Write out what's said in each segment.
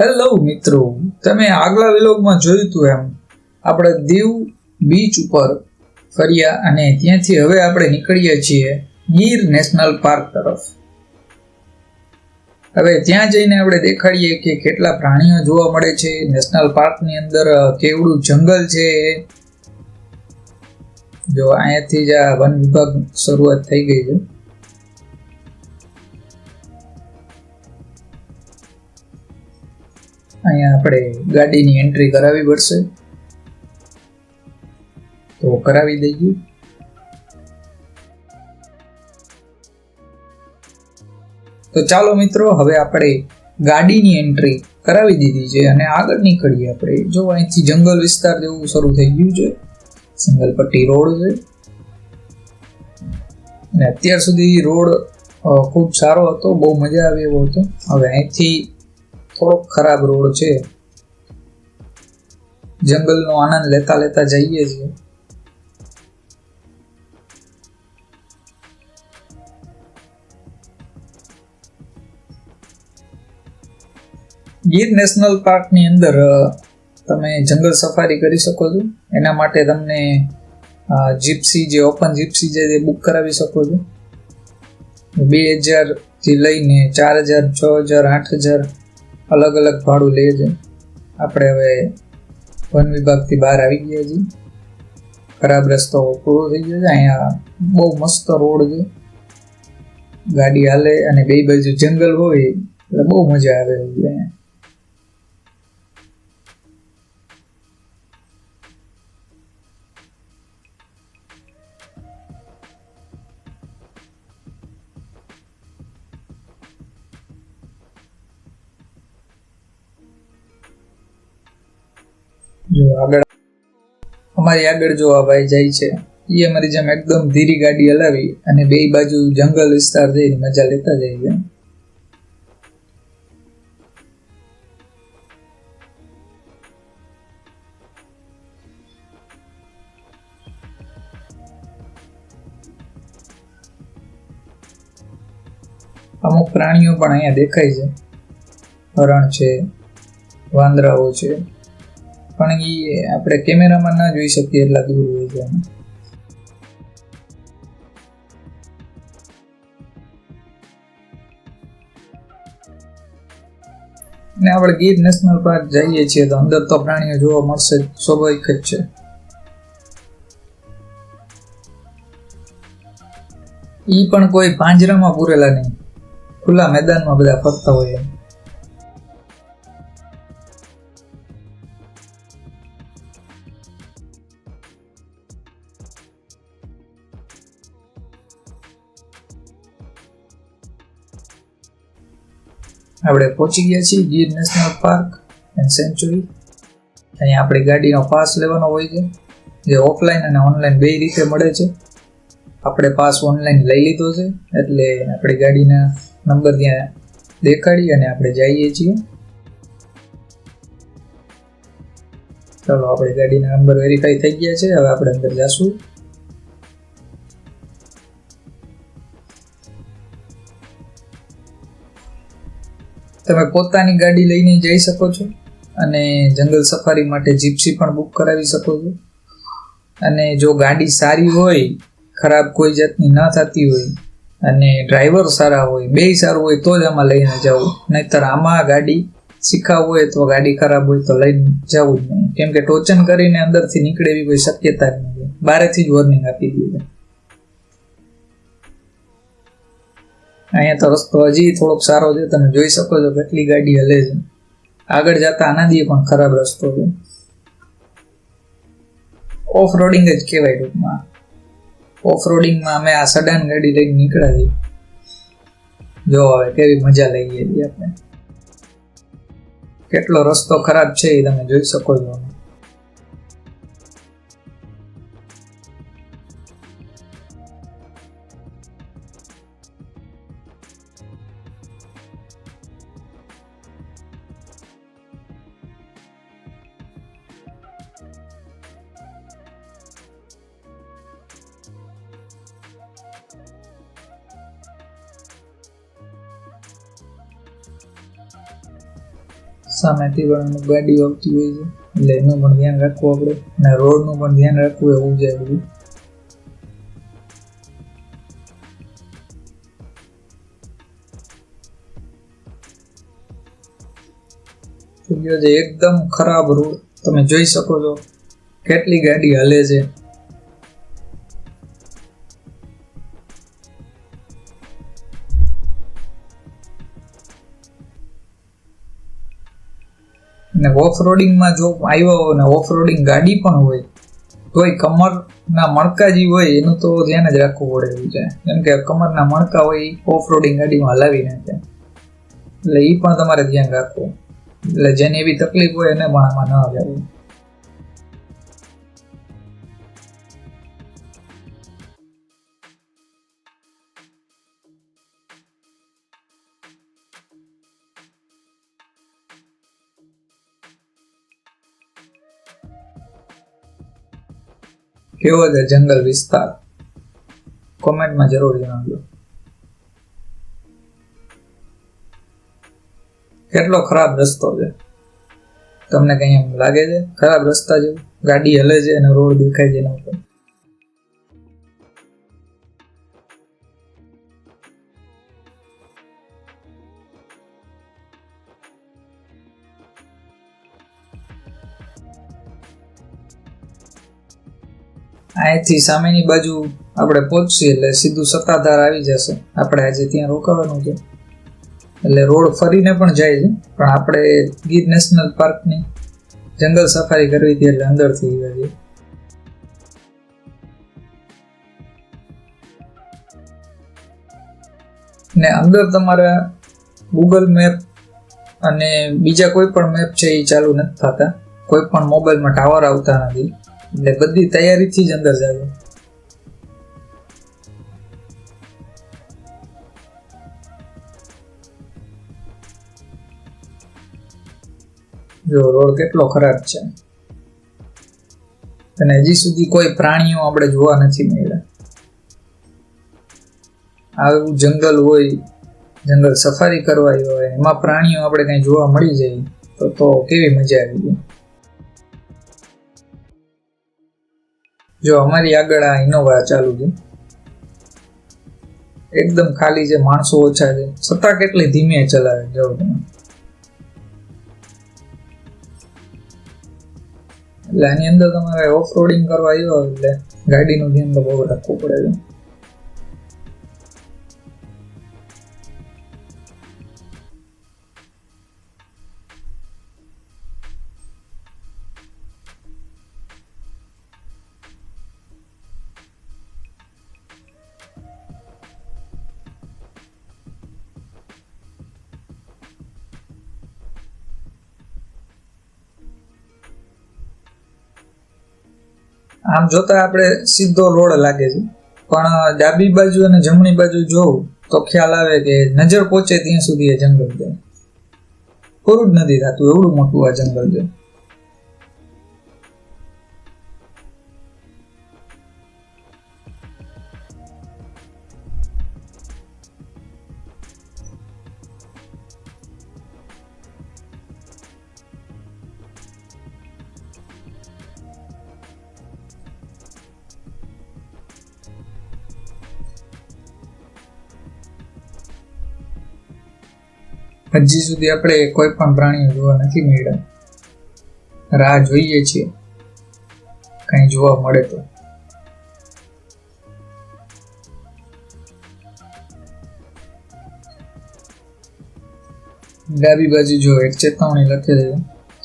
Hello મિત્રો. તમે આગલા વિલોગમાં જોયું એમ. આપણે દીવ બીચ ઉપર ફર્યા અને ત્યાંથી હવે આપણે નીકળીએ છીએ ગીર નેશનલ પાર્ક તરફ. હવે ત્યાં જઈને આપણે દેખાડીએ કે કેટલા પ્રાણીઓ જોવા મળે છે. નેશનલ પાર્કની અંદર કેવડું જંગલ છે. જો અહીંયાથી જ આ વન વિભાગ શરૂઆત થઈ ગઈ છે. અહીંયા આપણે ગાડીની એન્ટ્રી કરાવવી પડશે. તો કરાવી દઈએ. તો ચાલો મિત્રો, હવે આપણે ગાડીની એન્ટ્રી કરાવી દીધી છે અને આગળ નીકળીએ આપણે. જો અહીંથી જંગલ વિસ્તાર જેવું શરૂ થઈ ગયું છે. સંગલપટ્ટી રોડ છે. અને અત્યાર સુધી રોડ ખૂબ સારો હતો, બહુ મજા આવી એવો હતો. હવે અહીંથી થોડોક ખરાબ રોડ છે. જંગલનો આનંદ લેતા લેતા જઈએ છીએ. ગીર નેશનલ પાર્કની અંદર તમે જંગલ સફારી કરી શકો છો. એના માટે તમને જીપ્સી જે, ઓપન જીપ્સી છે તે બુક કરાવી શકો છો. બે હજારથી લઈને ચાર હજાર, છ હજાર, આઠ હજાર અલગ અલગ ભાડું લે છે. આપણે હવે વન વિભાગથી બહાર આવી ગયા છીએ. ખરાબ રસ્તો પૂરો થઈ ગયો છે. અહીંયા બહુ મસ્ત રોડ છે. ગાડી હાલે અને બે બાજુ જંગલ હોય એટલે બહુ મજા આવે અહીંયા. આગળ. અમારી આગળ જો આ ભાઈ જાય છે એ અમારી જેમ એકદમ ધીરી ગાડી હલાવી અને બે બાજુ જંગલ વિસ્તાર જઈને મજા લેતા જાય છે. અમુક પ્રાણીઓ પણ અહીંયા દેખાય છે. હરણ છે, વાંદરાઓ છે. પણ એ આપણે કેમેરામાં ના જોઈ શકીએ એટલા દૂર હોય છે. ને આપણે ગીર નેશનલ પાર્ક જઈએ છીએ તો અંદર તો પ્રાણીઓ જોવા મળશે સ્વાભાવિક જ છે. ઈ પણ કોઈ પાંજરામાં પૂરેલા નહીં. ખુલ્લા મેદાનમાં બધા ફરતા હોય એમ. આપણે પહોંચી ગયા છીએ Gir national park and sanctuary. અહીંયા આપણી ગાડીનો પાસ લેવાનો હોય છે. જે ઓફલાઈન અને ઓનલાઈન બે રીતે મળે છે. આપણે પાસ ઓનલાઈન લઈ લીધો છે, એટલે આપણી ગાડીના નંબર ત્યાં દેખાડી અને આપણે જઈએ છીએ. ચલો, આપણી ગાડીના નંબર વેરીફાઈ થઈ ગયા છે. હવે આપણે અંદર જશું. તમે પોતાની ગાડી લઈને જઈ શકો છો અને જંગલ સફારી માટે જીપ્સી પણ બુક કરાવી શકો છો. અને જો ગાડી સારી હોય, ખરાબ કોઈ જાતની ન થતી હોય અને ડ્રાઈવર સારા હોય બે સારું હોય, તો જ આમાં લઈને જવું નહીતર આમાં ગાડી શીખાવવું હોય તો ગાડી ખરાબ હોય તો લઈને જવું જ નહીં. કેમ કે ટોચન કરીને અંદરથી નીકળે એવી કોઈ શક્યતા જ નથી. બારેથી જ વોર્નિંગ આપી દે અહીંયા તો રસ્તો હજી થોડોક સારો છે. તમે જોઈ શકો છો કેટલી ગાડી હલે છે. આગળ જતા આનાથી પણ ખરાબ રસ્તો છે. ઓફ રોડિંગ જ કહેવાય ટૂંકમાં. ઓફ રોડિંગમાં અમે આ સડાન ગાડી લઈને નીકળ્યા છીએ. જો હવે કેવી મજા લઈએ છીએ આપણે. કેટલો રસ્તો ખરાબ છે એ તમે જોઈ શકો છો. સામેથી પણ ગાડી આવતી હોય છે. એટલે એનું પણ ધ્યાન રાખવું આપણે. અને રોડનું પણ ધ્યાન રાખવું એવું થઈ ગયો છે, એકદમ ખરાબ રોડ તમે જોઈ શકો છો, કેટલી ગાડી હલે છે. ને ઓફ રોડિંગમાં જો આવ્યો હોય ને ઓફ રોડિંગ ગાડી પણ હોય, તોય કમરના મણકા જે હોય એનું તો ધ્યાન જ રાખવું પડે એવું છે. કેમ કે કમરના મણકા હોય ઓફ રોડિંગ ગાડીમાં હલાવી નાખે. એટલે એ પણ તમારે ધ્યાન રાખવું. એટલે જેને એવી તકલીફ હોય એને પણ આમાં ન જવું કેવો છે જંગલ વિસ્તાર. કોમેન્ટમાં જરૂર જણાવજો. કેટલો ખરાબ રસ્તો છે. તમને કઈ એમ લાગે છે? ખરાબ રસ્તા જેવું ગાડી હલે છે અને રોડ દેખાય છે એના ઉપર. અહીંથી સામેની બાજુ આપણે પહોંચીએ એટલે સીધું સત્તાધાર આવી જશે. આપણે આજે ત્યાં રોકાવાનું છે. એટલે રોડ ફરીને પણ જાય છે. પણ આપણે ગીર નેશનલ પાર્કની જંગલ સફારી કરવી હતી એટલે અંદરથી આવ્યા છીએ ને અંદર તમારા ગૂગલ મેપ અને બીજા કોઈ પણ મેપ છે એ ચાલુ નથી થતા. કોઈ પણ મોબાઈલમાં ટાવર આવતા નથી. એટલે બધી તૈયારીથી જ અંદર જાય જો, રોડ કેટલો ખરાબ છે. અને હજી સુધી કોઈ પ્રાણીઓ આપણે જોવા નથી મળ્યા. આવું જંગલ હોય, જંગલ સફારી કરવાની હોય, એમાં પ્રાણીઓ આપણે કઈ જોવા મળી જાય, તો તો કેવી મજા આવી જાય જો અમારી આગળ આ ઇનોવા ચાલુ છે. એકદમ ખાલી છે, માણસો ઓછા છે. છતાં કેટલી ધીમે ચલાવે, જો તમે. એટલે આની અંદર તમારે ઓફ રોડિંગ કરવા આવ્યો એટલે ગાડીનું ધ્યાન તો બહુ રાખવું પડે છે. આમ જોતા આપણે સીધો રોડ લાગે છે. પણ ડાબી બાજુ અને જમણી બાજુ જોવું, તો ખ્યાલ આવે કે નજર પહોંચે ત્યાં સુધી એ જંગલ છે. પૂરું જ નથી થતું, એવડું મોટું આ જંગલ છે. હજી સુધી આપણે કોઈ પણ પ્રાણીઓ જોવા નથી મળ્યા. રાહ જોઈએ છીએ. કઈ જોવા મળે તો. ડાબી બાજુ જો એક ચેતવણી લખેલી છે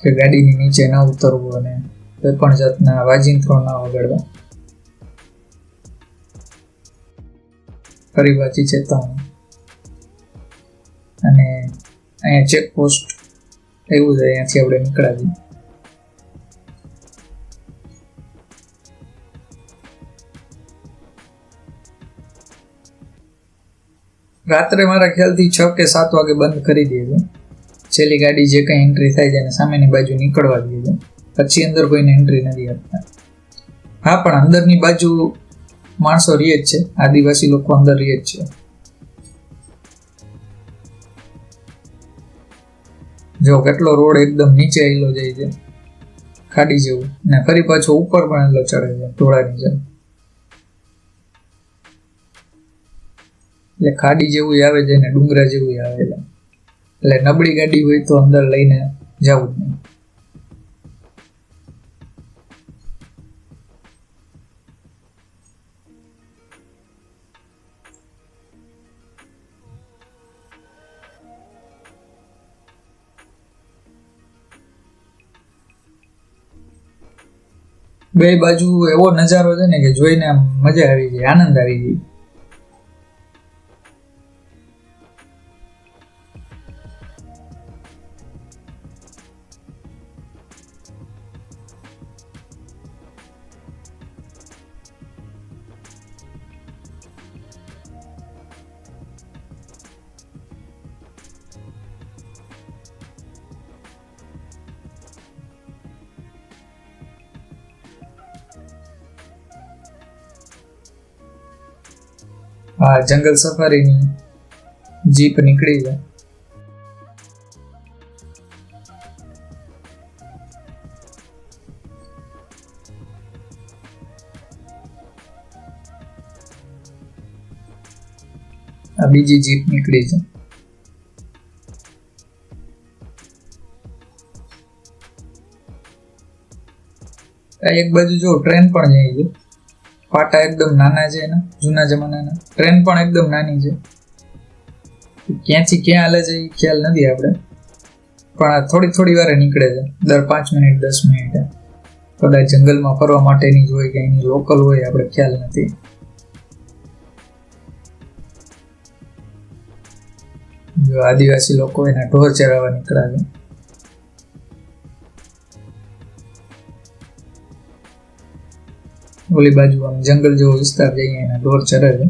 કે ગાડીની નીચે ના ઉતરવું અને કોઈ પણ જાતના વાજિંત્રો ના વગાડવા ફરી પાછી ચેતવણી. અને અહીંયા ચેકપોસ્ટ એવું છે અહીંયાથી આપણે નીકળાવી રાત્રે મારા ખ્યાલથી છ કે સાત વાગે બંધ કરી દે છે છેલ્લી ગાડી જે કંઈ એન્ટ્રી થાય છે એને સામેની બાજુ નીકળવા દે પછી અંદર કોઈને એન્ટ્રી નથી આપતા. હા, પણ અંદરની બાજુ માણસો રહે જ છે. આદિવાસી લોકો અંદર રહે જ છે. જો કેટલો રોડ એકદમ નીચે આવેલો જાય છે, ખાડી જેવું. ને ફરી પાછો ઉપર પણ એટલો ચડે છે ઢોળાની જેમ. એટલે ખાડી જેવું આવે છે ને ડુંગરા જેવું આવે છે. એટલે નબળી ગાડી હોય તો અંદર લઈને જવું જ નહીં. બે બાજુ એવો નજારો છે ને કે જોઈને આમ મજા આવી જાય, આનંદ આવી જાય. આ જંગલ સફારીની જીપ નીકળી છે આ બીજી જીપ નીકળી છે એક બાજુ જો ટ્રેન પણ જાય છે. પાટા એકદમ નાના છે એના, જૂના જમાનાના. ટ્રેન પણ એકદમ નાની છે. ક્યાંથી ક્યાં હાલે છે એ ખ્યાલ નથી આપણે. પણ આ થોડી થોડી વારે નીકળે છે. દર પાંચ મિનિટ, દસ મિનિટે. કદાચ જંગલમાં ફરવા માટેની જ હોય કે એની લોકલ હોય, આપણે ખ્યાલ નથી. જો આદિવાસી લોકો એના ઢોર ચરાવવા નીકળ્યા છે. ઓલી બાજુ આમ જંગલ જેવો વિસ્તાર છે, અહીંયા એના ઢોર ચરે છે.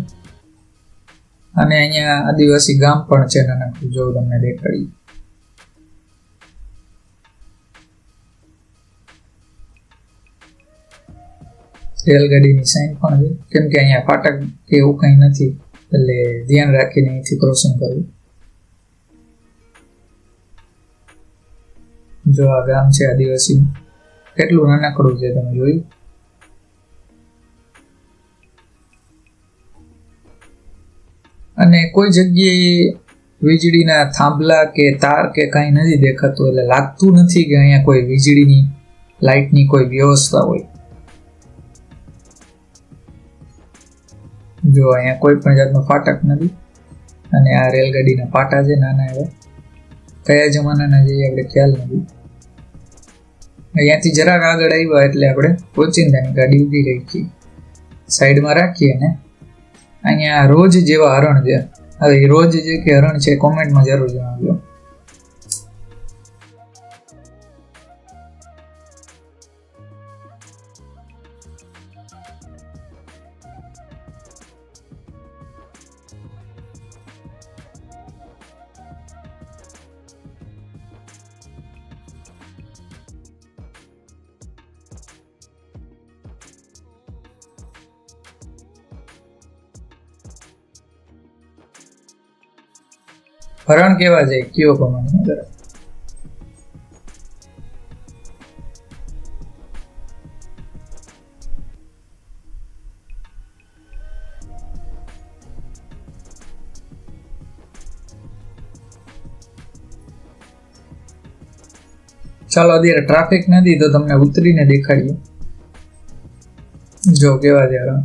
અને અહીંયા આદિવાસી ગામ પણ છે, નાનકડું, જો તમને દેખાડી. રેલગાડીની સાઈન પણ છે, કેમ કે અહીંયા ફાટક કે એવું કંઈ નથી, એટલે ધ્યાન રાખીને અહીંથી ક્રોસિંગ કરવું. જો આ ગામ છે આદિવાસી કેટલું નાનકડું છે તમે જોયું? અને કોઈ જગ્યાએ વીજળીના થાંભલા કે તાર કે કાંઈ નથી દેખાતું એટલે લાગતું નથી કે અહીંયા કોઈ વીજળીની લાઇટની કોઈ વ્યવસ્થા હોય. જો અહીંયા કોઈ પણ જાતનો ફાટક નથી અને આ રેલગાડીના પાટા છે નાના એવા કયા જમાનાના જઈએ આપણે ખ્યાલ નથી. અહીંયાથી જરાક આગળ આવ્યા એટલે આપણે ઓચિંતાની ગાડી ઊભી રાખી. સાઈડમાં રાખીએ ને અહીંયા રોજ જેવા હરણ છે. હવે રોજ જે કે હરણ છે કોમેન્ટમાં જરૂર જણાવજો. હરણ કેવા છે કયો જરા ચાલો અત્યારે ટ્રાફિક નથી તો તમને ઉતરીને દેખાડીએ. જો, કેવા છે હરણ?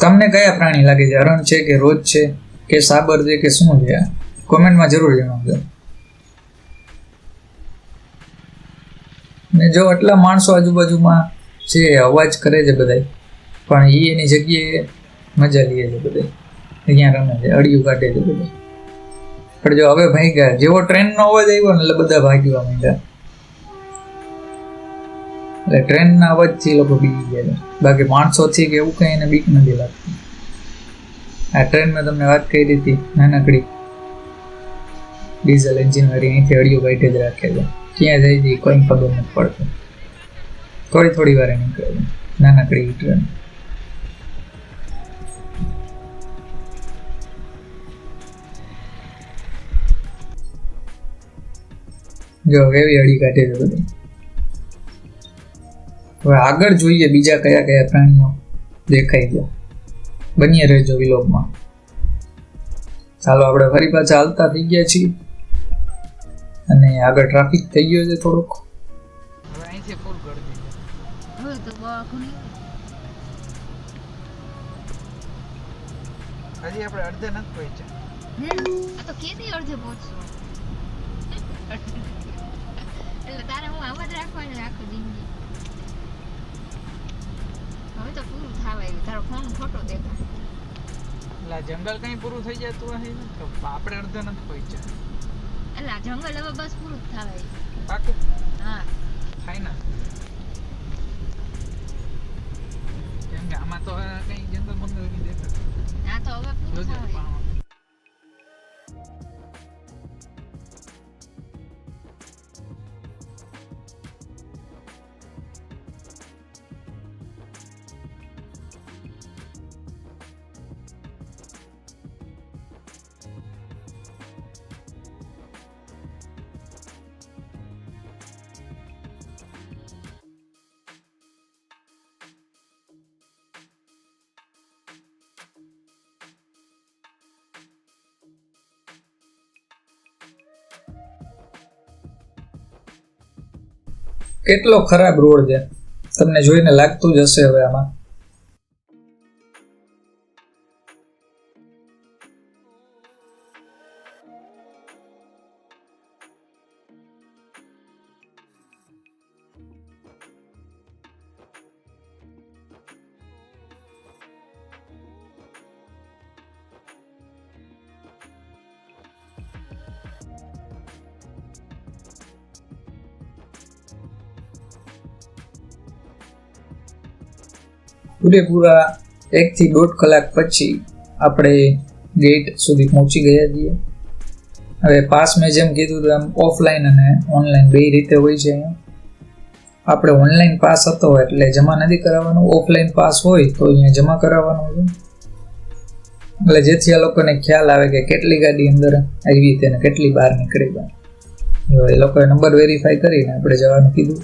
તમને કયા પ્રાણી લાગે છે? હરણ છે કે રોજ છે? કે સાબર છે કે શું છે કોમેન્ટમાં જરૂર જણાવજો. ને જો આટલા માણસો આજુબાજુમાં છે, અવાજ કરે છે બધા પણ એ એની જગ્યાએ મજા લઈએ છે બધા અહીંયા રમે છે, અડિયું કાઢે છે બધા પણ જો હવે ભાઈ ગયા જેવો ટ્રેનનો અવાજ આવ્યો ને એટલે બધા ભાગ્યવા માંડ્યા એટલે ટ્રેનના અવાજથી લોકો બીજી ગયા બાકી માણસોથી કે એવું કંઈ એને બીક નથી લાગતી. આ ટ્રેનમાં તમને વાત કરી હતી, નાનકડી. ડીઝલ એન્જિન વાળી, અહીંથી અડિયો કાઢી જ રાખે છે. ક્યાં જાય છે કોઈ ખબર નથી પડતી. થોડી થોડી વારે નીકળે નાનકડી ટ્રેન જો કેવી અડી કાઢે છે બધું. હવે આગળ જોઈએ બીજા કયા કયા પ્રાણીઓ દેખાઈ ગયા બનીએ રહેજો વિલોકમાં ચાલો આપણે ફરી પાછા હાલતા થઈ ગયા છીએ. અને આગળ ટ્રાફિક થઈ ગયો છે થોડોક. હજી આપણે અડધે નથી પહોંચ્યા આ તો અડધે પહોંચશો? એટલે તારે હું આવા જ રાખવાની છે જિંદગી. હવે તો પૂરું થવા આવ્યું તારો ફોન ખોટો દેખાય એટલે જંગલ કઈ પૂરું થઈ જતું હશે ને? તો આપણે અડધો નથી પહોંચ્યા એટલે જંગલ હવે બસ પૂરું જ થવા આવ્યું પાકું? હા. થાય ને? કેમ કે આમાં તો કઈ જંગલ બંગલ દેખાતું. આ તો હવે પૂરું થવા કેટલો ખરાબ રોડ છે? તમને જોઈને લાગતું જ હશે હવે આમાં. પૂરેપૂરા એકથી દોઢ કલાક પછી આપણે ગેટ સુધી પહોંચી ગયા છીએ. હવે પાસ મેં જેમ કીધું એમ ઓફલાઈન અને ઓનલાઈન બે રીતે હોય છે આપણે ઓનલાઈન પાસ હતો એટલે જમા નથી કરાવવાનો ઓફલાઈન પાસ હોય તો અહીંયા જમા કરાવવાનો છે. એટલે જેથી આ લોકોને ખ્યાલ આવે કે કેટલી ગાડી અંદર આવી તેને કેટલી બહાર નીકળી જો એ લોકોએ નંબર વેરીફાઈ કરીને આપણે જવાનું કીધું.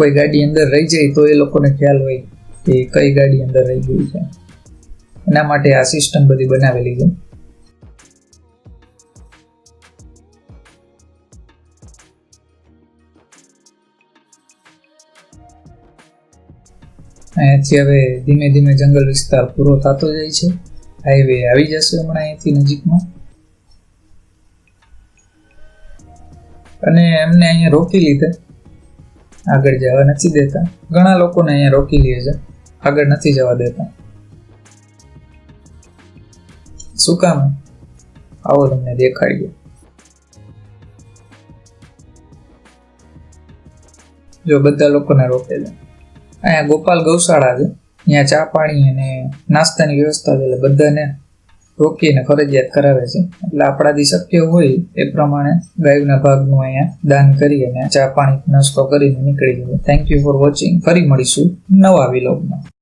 કોઈ ગાડી અંદર રહી જાય તો એ લોકોને ખ્યાલ હોય કે કઈ ગાડી અંદર રહી ગઈ છે. એના માટે આ સિસ્ટમ બધી બનાવેલી છે. અહીંયાથી હવે ધીમે ધીમે જંગલ વિસ્તાર પૂરો થતો જાય છે. હાઈવે આવી જશે હમણાં અહીંથી નજીકમાં. અને એમને અહીંયા રોકી લીધા. આગળ જવા નથી દેતા. ઘણા લોકોને અહીંયા રોકી લે છે. આગળ નથી જવા દેતા. શું કામ? આવો તમને દેખાડીએ. જો બધા લોકોને રોકે છે. અહીંયા ગોપાલ ગૌશાળા છે. અહીંયા ચા પાણી અને નાસ્તાની વ્યવસ્થા છે એટલે બધાને રોકીને ફરજિયાત કરાવે છે. એટલે આપણાથી શક્ય હોય એ પ્રમાણે ગાયના ભાગનું અહીંયા દાન કરી અને ચા પાણી નાસ્તો કરીને નીકળી જવું. થેન્ક યુ ફોર વોચિંગ ફરી મળીશું નવા વિલોગમાં